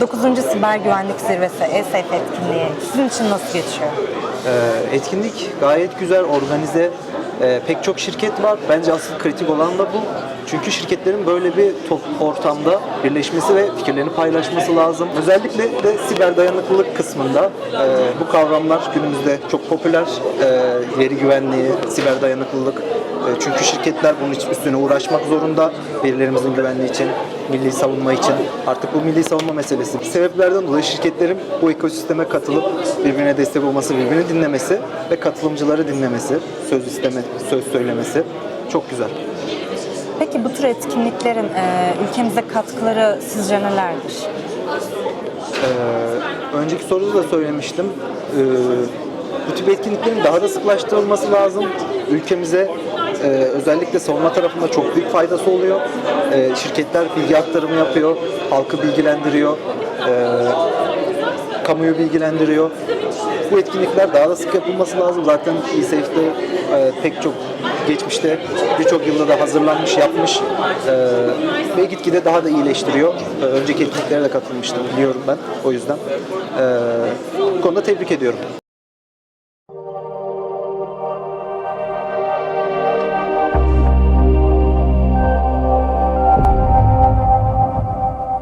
9. Siber Güvenlik Zirvesi ESEF etkinliği sizin için nasıl geçiyor? Ee, etkinlik gayet güzel, organize. Ee, pek çok şirket var. Bence asıl kritik olan da bu. Çünkü şirketlerin böyle bir top ortamda birleşmesi ve fikirlerini paylaşması lazım. Özellikle de siber dayanıklılık kısmında e, bu kavramlar günümüzde çok popüler. E, veri güvenliği, siber dayanıklılık. E, çünkü şirketler bunun için üstüne uğraşmak zorunda. Verilerimizin güvenliği için, milli savunma için. Artık bu milli savunma meselesi. Bu sebeplerden dolayı şirketlerin bu ekosisteme katılıp birbirine destek olması, birbirini dinlemesi ve katılımcıları dinlemesi, söz isteme, söz söylemesi çok güzel. Peki bu tür etkinliklerin e, ülkemize katkıları sizce nelerdir? Ee, önceki soruda da söylemiştim. Ee, bu tip etkinliklerin daha da sıklaştırılması lazım. Ülkemize e, özellikle savunma tarafında çok büyük faydası oluyor. Ee, şirketler bilgi aktarımı yapıyor, halkı bilgilendiriyor, e, kamuyu bilgilendiriyor. Bu etkinlikler daha da sık yapılması lazım. Zaten eSafe'de e, pek çok geçmişte birçok yılda da hazırlanmış, yapmış e, ve gitgide daha da iyileştiriyor. E, önceki etkinliklere de katılmıştım biliyorum ben o yüzden. E, bu konuda tebrik ediyorum.